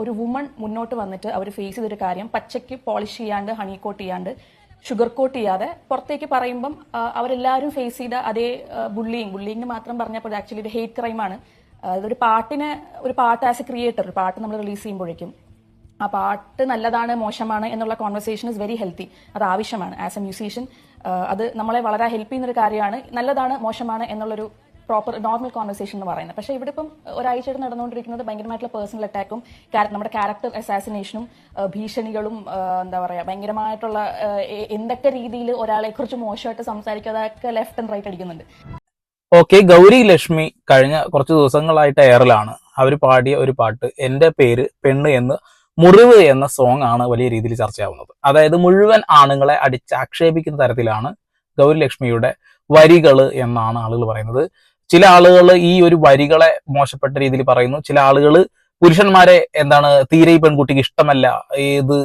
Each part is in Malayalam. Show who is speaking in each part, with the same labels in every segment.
Speaker 1: ഒരു വുമൺ മുന്നോട്ട് വന്നിട്ട് അവർ ഫേസ് ചെയ്തൊരു കാര്യം പച്ചയ്ക്ക് പോളിഷ് ചെയ്യാണ്ട് ഹണി കോട്ട് ചെയ്യാണ്ട് ഷുഗർ കോട്ട് ചെയ്യാതെ പുറത്തേക്ക് പറയുമ്പം അവരെല്ലാവരും ഫേസ് ചെയ്ത അതേ ബുള്ളിങ് ബുള്ളിങ് മാത്രം പറഞ്ഞപ്പോൾ ആക്ച്വലി ഒരു ഹെയ്റ്റ് ക്രൈമാണ് അതൊരു പാട്ടിന് ഒരു പാട്ട് ആസ് എ ക്രിയേറ്റർ പാട്ട് നമ്മൾ റിലീസ് ചെയ്യുമ്പോഴേക്കും. ആ പാട്ട് നല്ലതാണ് മോശമാണ് എന്നുള്ള കോൺവെർസേഷൻ ഇസ് വെരി ഹെൽത്തി അത് ആവശ്യമാണ്. ആസ് എ മ്യൂസീഷ്യൻ അത് നമ്മളെ വളരെ ഹെൽപ്പ് ചെയ്യുന്ന ഒരു കാര്യമാണ്. നല്ലതാണ് മോശമാണ് എന്നുള്ളൊരു പ്രോപ്പർ നോർമൽ കോൺവെർസേഷൻ എന്ന് പറയുന്നത്. പക്ഷേ ഇവിടെ ഇപ്പം ഒരാഴ്ചയായിട്ട് നടന്നുകൊണ്ടിരിക്കുന്നത് ഭയങ്കരമായിട്ടുള്ള പേഴ്സണൽ അറ്റാക്കും നമ്മുടെ ക്യാരക്ടർ അസാസിനേഷനും ഭീഷണികളും എന്താ പറയുക ഭയങ്കരമായിട്ടുള്ള എന്തൊക്കെ രീതിയിൽ ഒരാളെ കുറിച്ച് മോശമായിട്ട് സംസാരിക്കുക അതൊക്കെ ലെഫ്റ്റ് ആൻഡ് റൈറ്റ് അടിക്കുന്നുണ്ട്.
Speaker 2: ഓക്കെ ഗൗരി ലക്ഷ്മി കഴിഞ്ഞ കുറച്ച് ദിവസങ്ങളായിട്ട് എയറിലാണ് അവർ പാടിയ ഒരു പാട്ട് എന്റെ പേര് പെണ്ണ് എന്ന് മുറിവ് എന്ന സോങ് ആണ് വലിയ രീതിയിൽ ചർച്ചയാവുന്നത്. അതായത് മുഴുവൻ ആണുങ്ങളെ അടിച്ചാക്ഷേപിക്കുന്ന തരത്തിലാണ് ഗൗരി ലക്ഷ്മിയുടെ വരികൾ എന്നാണ് ആളുകൾ പറയുന്നത്. ചില ആളുകൾ ഈ ഒരു വരികളെ മോശപ്പെട്ട രീതിയിൽ പറയുന്നു. ചില ആളുകൾ പുരുഷന്മാരെ എന്താണ് തീരെ ഈ പെൺകുട്ടിക്ക് ഇഷ്ടമല്ല ഇത്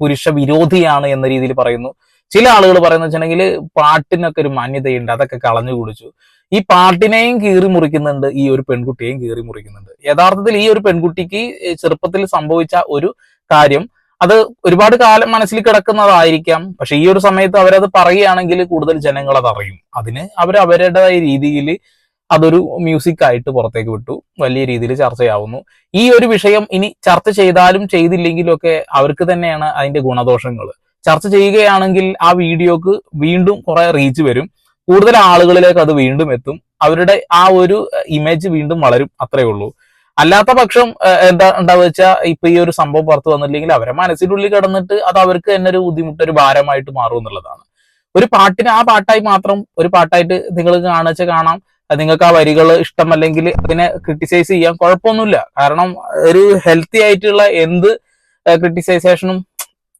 Speaker 2: പുരുഷ വിരോധിയാണ് എന്ന രീതിയിൽ പറയുന്നു. ചില ആളുകൾ പറയുന്ന വെച്ചിട്ടുണ്ടെങ്കിൽ പാട്ടിനൊക്കെ ഒരു മാന്യതയുണ്ട് അതൊക്കെ കളഞ്ഞു കുടിച്ചു. ഈ പാട്ടിനെയും കീറി മുറിക്കുന്നുണ്ട് ഈ ഒരു പെൺകുട്ടിയെയും കീറി മുറിക്കുന്നുണ്ട്. യഥാർത്ഥത്തിൽ ഈ ഒരു പെൺകുട്ടിക്ക് ചെറുപ്പത്തിൽ സംഭവിച്ച ഒരു കാര്യം അത് ഒരുപാട് കാലം മനസ്സിൽ കിടക്കുന്നതായിരിക്കാം. പക്ഷെ ഈ ഒരു സമയത്ത് അവരത് പറയുകയാണെങ്കിൽ കൂടുതൽ ജനങ്ങൾ അത് അറിയും അതിന് അവർ അവരുടേതായ രീതിയിൽ അതൊരു മ്യൂസിക് ആയിട്ട് പുറത്തേക്ക് വിട്ടു. വലിയ രീതിയിൽ ചർച്ചയാവുന്നു ഈ ഒരു വിഷയം ഇനി ചർച്ച ചെയ്താലും ചെയ്തില്ലെങ്കിലും ഒക്കെ അവർക്ക് തന്നെയാണ് അതിന്റെ ഗുണദോഷങ്ങൾ ചർച്ച ചെയ്യുകയാണെങ്കിൽ ആ വീഡിയോക്ക് വീണ്ടും കുറെ റീച്ച് വരും. കൂടുതൽ ആളുകളിലേക്ക് അത് വീണ്ടും എത്തും. അവരുടെ ആ ഒരു ഇമേജ് വീണ്ടും വളരും അത്രേ ഉള്ളൂ. അല്ലാത്ത പക്ഷം എന്താ ഉണ്ടാവുക വെച്ചാൽ ഇപ്പൊ ഈ ഒരു സംഭവം പുറത്തു വന്നില്ലെങ്കിൽ അവരെ മനസ്സിനുള്ളിൽ കിടന്നിട്ട് അത് അവർക്ക് തന്നെ ഒരു ബുദ്ധിമുട്ട് ഒരു ഭാരമായിട്ട് മാറും എന്നുള്ളതാണ്. ഒരു പാട്ടിന് ആ പാട്ടായി മാത്രം ഒരു പാട്ടായിട്ട് നിങ്ങൾ കാണുക കാണാം. നിങ്ങൾക്ക് ആ വരികൾ ഇഷ്ടമല്ലെങ്കിൽ അതിനെ ക്രിട്ടിസൈസ് ചെയ്യാൻ കുഴപ്പമൊന്നുമില്ല. കാരണം ഒരു ഹെൽത്തി ആയിട്ടുള്ള എന്ത് ക്രിട്ടിസൈസേഷനും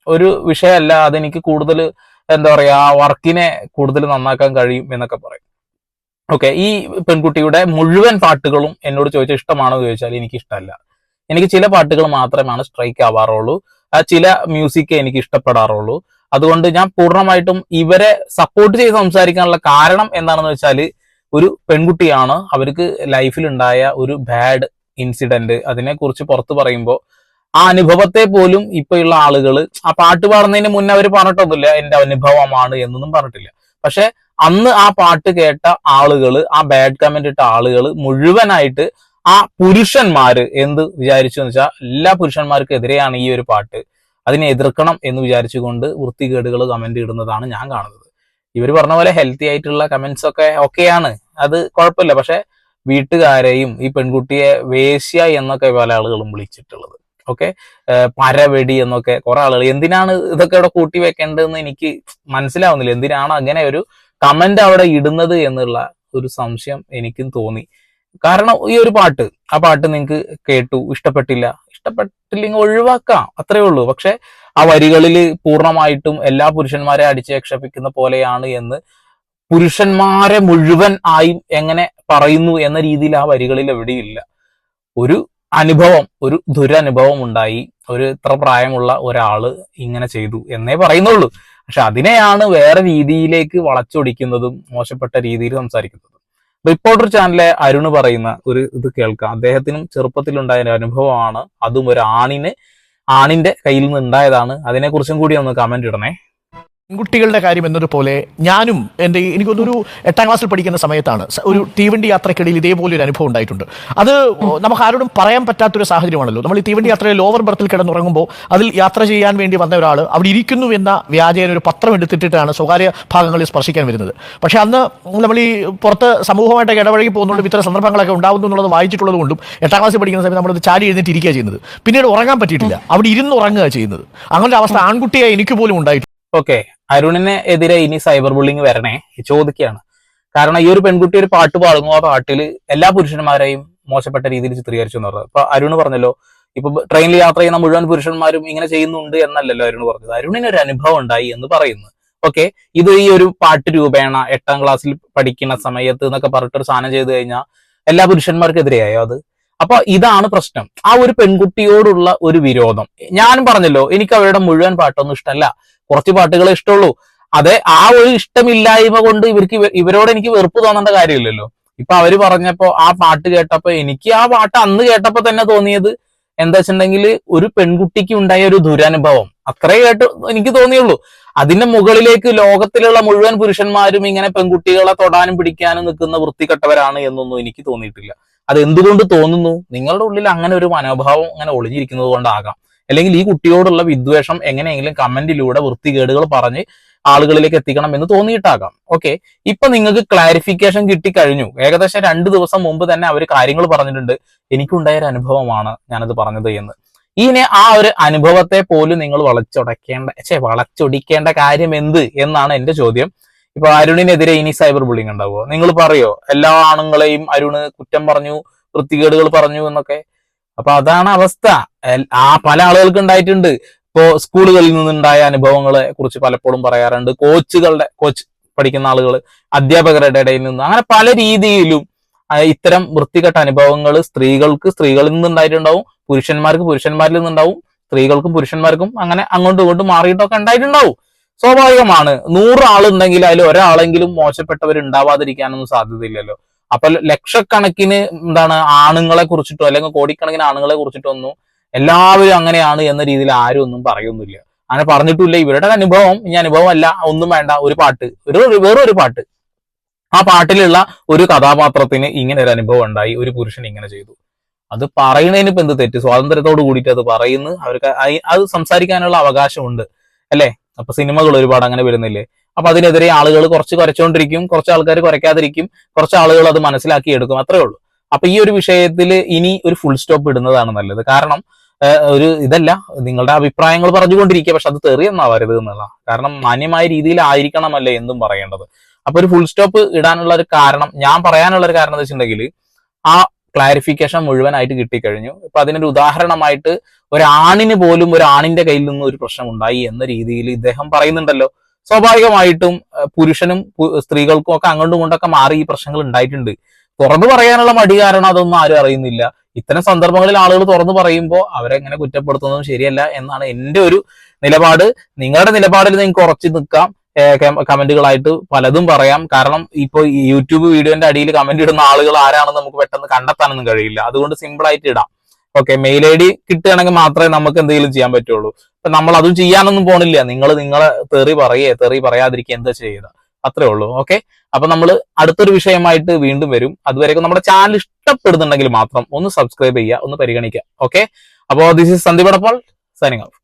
Speaker 2: ഒരു വിഷയമല്ല. അതെനിക്ക് കൂടുതൽ എന്താ പറയാ ആ വർക്കിനെ കൂടുതൽ നന്നാക്കാൻ കഴിയും എന്നൊക്കെ പറയും. ഓക്കെ ഈ പെൺകുട്ടിയുടെ മുഴുവൻ പാട്ടുകളും എന്നോട് ചോദിച്ച ഇഷ്ടമാണോ ചോദിച്ചാൽ എനിക്ക് ഇഷ്ടമല്ല. എനിക്ക് ചില പാട്ടുകൾ മാത്രമാണ് സ്ട്രൈക്ക് ആവാറുള്ളൂ. ആ ചില മ്യൂസിക് എനിക്ക് ഇഷ്ടപ്പെടാറുള്ളൂ. അതുകൊണ്ട് ഞാൻ പൂർണമായിട്ടും ഇവരെ സപ്പോർട്ട് ചെയ്ത് സംസാരിക്കാനുള്ള കാരണം എന്താണെന്ന് വെച്ചാൽ ഒരു പെൺകുട്ടിയാണ് അവർക്ക് ലൈഫിൽ ഉണ്ടായ ഒരു ബാഡ് ഇൻസിഡന്റ് അതിനെ കുറിച്ച് പുറത്ത് പറയുമ്പോൾ ആ അനുഭവത്തെ പോലും ഇപ്പോഴുള്ള ആളുകൾ ആ പാട്ട് പാടുന്നതിന് മുന്നേ അവർ പറഞ്ഞിട്ടൊന്നുമില്ല എന്റെ അനുഭവമാണ് എന്നൊന്നും പറഞ്ഞിട്ടില്ല. പക്ഷെ അന്ന് ആ പാട്ട് കേട്ട ആളുകൾ ആ ബാഡ് കമന്റ് ഇട്ട ആളുകൾ മുഴുവനായിട്ട് ആ പുരുഷന്മാര് എന്ത് വിചാരിച്ചു എന്ന് വെച്ചാൽ എല്ലാ പുരുഷന്മാർക്കും എതിരെയാണ് ഈ ഒരു പാട്ട്. അതിനെ എതിർക്കണം എന്ന് വിചാരിച്ചുകൊണ്ട് വൃത്തികേടുകൾ കമന്റ് ഇടുന്നതാണ് ഞാൻ കാണുന്നത്. ഇവർ പറഞ്ഞ പോലെ ഹെൽത്തി ആയിട്ടുള്ള കമന്റ്സ് ഒക്കെ ഓക്കെയാണ് അത് കുഴപ്പമില്ല. പക്ഷെ വീട്ടുകാരെയും ഈ പെൺകുട്ടിയെ വേശ്യ എന്നൊക്കെ പല ആളുകളും വിളിച്ചിട്ടുള്ളത്. ഓക്കെ പരവെടി എന്നൊക്കെ കുറെ ആളുകൾ. എന്തിനാണ് ഇതൊക്കെ ഇവിടെ കൂട്ടി വെക്കേണ്ടതെന്ന് എനിക്ക് മനസ്സിലാവുന്നില്ല. എന്തിനാണ് അങ്ങനെ ഒരു കമന്റ് അവിടെ ഇടുന്നത് എന്നുള്ള ഒരു സംശയം എനിക്കും തോന്നി. കാരണം ഈ ഒരു പാട്ട് ആ പാട്ട് നിങ്ങൾക്ക് കേട്ടു ഇഷ്ടപ്പെട്ടില്ല ഇഷ്ടപ്പെട്ടില്ലെങ്കിൽ ഒഴിവാക്കാം. അത്രേ ഉള്ളൂ. പക്ഷെ ആ വരികളിൽ പൂർണമായിട്ടും എല്ലാ പുരുഷന്മാരെ അടിച്ചേക്ഷേപിക്കുന്ന പോലെയാണ് എന്ന് പുരുഷന്മാരെ മുഴുവൻ ആയി എങ്ങനെ പറയുന്നു എന്ന രീതിയിൽ ആ വരികളിൽ എവിടെയില്ല. ഒരു അനുഭവം ഒരു ദുരനുഭവം ഉണ്ടായി. ഒരു ഇത്ര പ്രായമുള്ള ഒരാൾ ഇങ്ങനെ ചെയ്തു എന്നേ പറയുന്നുള്ളൂ. പക്ഷെ അതിനെയാണ് വേറെ രീതിയിലേക്ക് വളച്ചൊടിക്കുന്നതും മോശപ്പെട്ട രീതിയിൽ സംസാരിക്കുന്നതും. റിപ്പോർട്ടർ ചാനലിലെ അരുണ് പറയുന്ന ഒരു ഇത് കേൾക്കാം. അദ്ദേഹത്തിനും ചെറുപ്പത്തിലുണ്ടായ ഒരു അനുഭവമാണ്. അതും ഒരു ആണിന് ആണിന്റെ കയ്യിൽ നിന്ന് ഉണ്ടായതാണ്. അതിനെക്കുറിച്ചും കൂടി ഒന്ന് കമന്റ് ഇടണേ.
Speaker 3: പെൺകുട്ടികളുടെ കാര്യം എന്നതുപോലെ ഞാനും എന്റെ എനിക്കൊന്നൊരു എട്ടാം ക്ലാസ്സിൽ പഠിക്കുന്ന സമയത്താണ്. ഒരു തീവണ്ടി യാത്രക്കിടയിൽ ഇതേപോലെ ഒരു അനുഭവം ഉണ്ടായിട്ടുണ്ട്. അത് നമുക്ക് ആരോടും പറയാൻ പറ്റാത്തൊരു സാഹചര്യമാണല്ലോ. നമ്മൾ ഈ തീവണ്ടി യാത്രയിൽ ലോവർ ബർത്തിൽ കിടന്നുറങ്ങുമ്പോൾ അതിൽ യാത്ര ചെയ്യാൻ വേണ്ടി വന്ന ഒരാൾ അവിടെ ഇരിക്കുന്നു എന്ന വ്യാജേന ഒരു പത്രം എടുത്തിട്ടിട്ടാണ് സ്വകാര്യ ഭാഗങ്ങളിൽ സ്പർശിക്കാൻ വരുന്നത്. പക്ഷേ അന്ന് നമ്മൾ ഈ പുറത്ത് സമൂഹമായിട്ട് ഇടപഴകി പോകുന്നുണ്ട് ഇത്തരം സന്ദർഭങ്ങളൊക്കെ ഉണ്ടാകുന്നു എന്നുള്ളത് വായിച്ചിട്ടുള്ളത് കൊണ്ടും എട്ടാം ക്ലാസ്സിൽ പഠിക്കുന്ന സമയത്ത് നമ്മളത് ചാടി എഴുന്നേറ്റ് ഇരിക്കുക ചെയ്യുന്നത്. പിന്നീട് ഉറങ്ങാൻ പറ്റിയിട്ടില്ല. അവിടെ ഇരുന്ന് ഉറങ്ങുക ചെയ്യുന്നത്. അങ്ങനത്തെ അവസ്ഥ ആൺകുട്ടിയായി എനിക്ക് പോലും ഉണ്ടായിട്ടുണ്ട്
Speaker 2: ഓക്കെ അരുണിന് എതിരെ ഇനി സൈബർ ബുള്ളിങ് വരണേ ചോദിക്കുകയാണ്. കാരണം ഈ ഒരു പെൺകുട്ടി ഒരു പാട്ട് പാടുന്നു ആ പാട്ടിൽ എല്ലാ പുരുഷന്മാരെയും മോശപ്പെട്ട രീതിയിൽ ചിത്രീകരിച്ചു എന്ന് പറഞ്ഞത്. അപ്പൊ അരുണ് പറഞ്ഞല്ലോ ഇപ്പൊ ട്രെയിനിൽ യാത്ര ചെയ്യുന്ന മുഴുവൻ പുരുഷന്മാരും ഇങ്ങനെ ചെയ്യുന്നുണ്ട് എന്നല്ലല്ലോ അരുണ് പറഞ്ഞത്. അരുണിന് ഒരു അനുഭവം ഉണ്ടായി എന്ന് പറയുന്നു. ഓക്കെ ഇത് ഈ ഒരു പാട്ട് രൂപേണ എട്ടാം ക്ലാസ്സിൽ പഠിക്കുന്ന സമയത്ത് എന്നൊക്കെ പറഞ്ഞിട്ട് ഒരു സാധനം ചെയ്തു കഴിഞ്ഞാൽ എല്ലാ പുരുഷന്മാർക്കെതിരെയായോ അത്? അപ്പൊ ഇതാണ് പ്രശ്നം. ആ ഒരു പെൺകുട്ടിയോടുള്ള ഒരു വിരോധം. ഞാനും പറഞ്ഞല്ലോ എനിക്ക് അവരുടെ മുഴുവൻ പാട്ടൊന്നും ഇഷ്ടമല്ല. കുറച്ച് പാട്ടുകളെ ഇഷ്ടമുള്ളൂ. അതെ ആ ഒരു ഇഷ്ടമില്ലായ്മ കൊണ്ട് ഇവർക്ക് ഇവരോട് എനിക്ക് വെറുപ്പ് തോന്നേണ്ട കാര്യമില്ലല്ലോ. ഇപ്പൊ അവർ പറഞ്ഞപ്പോ ആ പാട്ട് കേട്ടപ്പോ എനിക്ക് ആ പാട്ട് അന്ന് കേട്ടപ്പോ തന്നെ തോന്നിയത് എന്താ വെച്ചിട്ടുണ്ടെങ്കിൽ ഒരു പെൺകുട്ടിക്ക് ഉണ്ടായ ഒരു ദുരനുഭവം. അത്രേ കേട്ട് എനിക്ക് തോന്നിയുള്ളൂ. അതിന്റെ മുകളിലേക്ക് ലോകത്തിലുള്ള മുഴുവൻ പുരുഷന്മാരും ഇങ്ങനെ പെൺകുട്ടികളെ തൊടാനും പിടിക്കാനും നിൽക്കുന്ന വൃത്തികെട്ടവരാണ് എന്നൊന്നും എനിക്ക് തോന്നിയിട്ടില്ല. അത് എന്തുകൊണ്ട് തോന്നുന്നു? നിങ്ങളുടെ ഉള്ളിൽ അങ്ങനെ ഒരു മനോഭാവം അങ്ങനെ ഒളിഞ്ഞിരിക്കുന്നത് കൊണ്ടാകാം. അല്ലെങ്കിൽ ഈ കുട്ടിയോടുള്ള വിദ്വേഷം എങ്ങനെയെങ്കിലും കമന്റിലൂടെ വൃത്തികേടുകൾ പറഞ്ഞ് ആളുകളിലേക്ക് എത്തിക്കണം എന്ന് തോന്നിയിട്ടാകാം. ഓക്കെ ഇപ്പൊ നിങ്ങൾക്ക് ക്ലാരിഫിക്കേഷൻ കിട്ടിക്കഴിഞ്ഞു. ഏകദേശം രണ്ട് ദിവസം മുമ്പ് തന്നെ അവർ കാര്യങ്ങൾ പറഞ്ഞിട്ടുണ്ട്. എനിക്കുണ്ടായ ഒരു അനുഭവമാണ് ഞാനത് പറഞ്ഞത് എന്ന്. ഇനി ആ ഒരു അനുഭവത്തെ പോലും നിങ്ങൾ വളച്ചൊടക്കേണ്ട ഛേ വളച്ചൊടിക്കേണ്ട കാര്യം എന്ത് എന്നാണ് എന്റെ ചോദ്യം. ഇപ്പൊ അരുണിനെതിരെ ഇനി സൈബർ ബുള്ളിങ് ഉണ്ടാവുമോ നിങ്ങൾ പറയോ? എല്ലാ ആണുങ്ങളെയും അരുണ് കുറ്റം പറഞ്ഞു വൃത്തികേടുകൾ പറഞ്ഞു എന്നൊക്കെ. അപ്പൊ അതാണ് അവസ്ഥ. ആ പല ആളുകൾക്ക് ഉണ്ടായിട്ടുണ്ട്. ഇപ്പോ സ്കൂളുകളിൽ നിന്നുണ്ടായ അനുഭവങ്ങളെ കുറിച്ച് പലപ്പോഴും പറയാറുണ്ട്. കോച്ചുകളുടെ കോച്ച് പഠിക്കുന്ന ആളുകൾ അധ്യാപകരുടെ ഇടയിൽ നിന്ന് അങ്ങനെ പല രീതിയിലും ഇത്തരം വൃത്തികെട്ട അനുഭവങ്ങൾ സ്ത്രീകൾക്ക് സ്ത്രീകളിൽ നിന്നുണ്ടായിട്ടുണ്ടാവും പുരുഷന്മാർക്ക് പുരുഷന്മാരിൽ നിന്നുണ്ടാവും സ്ത്രീകൾക്കും പുരുഷന്മാർക്കും അങ്ങനെ അങ്ങോട്ടും ഇങ്ങോട്ടും മാറിയിട്ടൊക്കെ ഉണ്ടായിട്ടുണ്ടാവും. സ്വാഭാവികമാണ്. നൂറ് ആളുണ്ടെങ്കിൽ അതിൽ ഒരാളെങ്കിലും മോശപ്പെട്ടവർ ഉണ്ടാവാതിരിക്കാനൊന്നും സാധ്യതയില്ലല്ലോ. അപ്പൊ ലക്ഷക്കണക്കിന് എന്താണ് ആണുങ്ങളെ കുറിച്ചിട്ടോ അല്ലെങ്കിൽ കോടിക്കണക്കിന് ആണുങ്ങളെ കുറിച്ചിട്ടോ ഒന്നും എല്ലാവരും അങ്ങനെയാണ് എന്ന രീതിയിൽ ആരും ഒന്നും പറയുന്നില്ല അങ്ങനെ പറഞ്ഞിട്ടില്ല. ഇവരുടെ അനുഭവം ഇനി അനുഭവം അല്ല ഒന്നും വേണ്ട. ഒരു പാട്ട്. ഒരു- വേറൊരു പാട്ട്. ആ പാട്ടിലുള്ള ഒരു കഥാപാത്രത്തിന് ഇങ്ങനെ ഒരു അനുഭവം ഉണ്ടായി. ഒരു പുരുഷൻ ഇങ്ങനെ ചെയ്തു. അത് പറയുന്നതിന് ഇപ്പൊ എന്ത് തെറ്റ്? സ്വാതന്ത്ര്യത്തോട് കൂടിയിട്ട് അത് പറയുന്നു. അവർക്ക് അത് സംസാരിക്കാനുള്ള അവകാശമുണ്ട്. അല്ലേ? അപ്പൊ സിനിമകൾ ഒരുപാട് അങ്ങനെ വരുന്നില്ലേ? അപ്പൊ അതിനെതിരെ ആളുകൾ കുറച്ച് കുറച്ചുകൊണ്ടിരിക്കും കുറച്ച് ആൾക്കാർ കുറയ്ക്കാതിരിക്കും കുറച്ച് ആളുകൾ അത് മനസ്സിലാക്കി എടുക്കും അത്രേ ഉള്ളൂ. അപ്പൊ ഈ ഒരു വിഷയത്തിൽ ഇനി ഒരു ഫുൾ സ്റ്റോപ്പ് ഇടുന്നതാണ് നല്ലത്. കാരണം ഒരു ഇതല്ല നിങ്ങളുടെ അഭിപ്രായങ്ങൾ പറഞ്ഞുകൊണ്ടിരിക്കുക പക്ഷെ അത് തെറിയെന്നാവരുത് എന്നുള്ള കാരണം മാന്യമായ രീതിയിലായിരിക്കണമല്ലേ എന്തും പറയേണ്ടത്. അപ്പൊ ഒരു ഫുൾ സ്റ്റോപ്പ് ഇടാനുള്ള ഒരു കാരണം ഞാൻ പറയാനുള്ള ഒരു കാരണം എന്ന് വെച്ചിട്ടുണ്ടെങ്കിൽ ആ ക്ലാരിഫിക്കേഷൻ മുഴുവനായിട്ട് കിട്ടിക്കഴിഞ്ഞു. ഇപ്പൊ അതിനൊരു ഉദാഹരണമായിട്ട് ഒരാണിന് പോലും ഒരു ആണിന്റെ കയ്യിൽ നിന്ന് ഒരു പ്രശ്നം ഉണ്ടായി എന്ന രീതിയിൽ ഇദ്ദേഹം പറയുന്നുണ്ടല്ലോ. സ്വാഭാവികമായിട്ടും പുരുഷനും സ്ത്രീകൾക്കും ഒക്കെ അങ്ങോട്ടും ഇങ്ങോട്ടൊക്കെ മാറി ഈ പ്രശ്നങ്ങൾ ഉണ്ടായിട്ടുണ്ട്. തുറന്നു പറയാനുള്ള മടി കാരണം അതൊന്നും ആരും അറിയുന്നില്ല. ഇത്തരം സന്ദർഭങ്ങളിൽ ആളുകൾ തുറന്നു പറയുമ്പോൾ അവരെങ്ങനെ കുറ്റപ്പെടുത്തുന്നതും ശരിയല്ല എന്നാണ് എന്റെ ഒരു നിലപാട്. നിങ്ങളുടെ നിലപാടിൽ നിങ്ങൾക്ക് ഉറച്ചു നിൽക്കാം. കമന്റുകളായിട്ട് പലതും പറയാം. കാരണം ഇപ്പോൾ യൂട്യൂബ് വീഡിയോന്റെ അടിയിൽ കമന്റ് ഇടുന്ന ആളുകൾ ആരാണെന്ന് നമുക്ക് പെട്ടെന്ന് കണ്ടെത്താനൊന്നും കഴിയില്ല. അതുകൊണ്ട് സിമ്പിൾ ആയിട്ട് ഇടാം. ഓക്കെ മെയിൽ ഐ ഡി കിട്ടുകയാണെങ്കിൽ മാത്രമേ നമുക്ക് എന്തെങ്കിലും ചെയ്യാൻ പറ്റുള്ളൂ. അപ്പൊ നമ്മൾ അതും ചെയ്യാനൊന്നും പോണില്ല. നിങ്ങൾ നിങ്ങളെ തെറി പറയേ തെറി പറയാതിരിക്കുക എന്താ ചെയ്യുക? അത്രേ ഉള്ളൂ. ഓക്കെ അപ്പൊ നമ്മൾ അടുത്തൊരു വിഷയമായിട്ട് വീണ്ടും വരും. അതുവരെയൊക്കെ നമ്മുടെ ചാനൽ ഇഷ്ടപ്പെടുന്നുണ്ടെങ്കിൽ മാത്രം ഒന്ന് സബ്സ്ക്രൈബ് ചെയ്യുക ഒന്ന് പരിഗണിക്കുക. ഓക്കെ അപ്പോ this is Sandeep Adappal signing off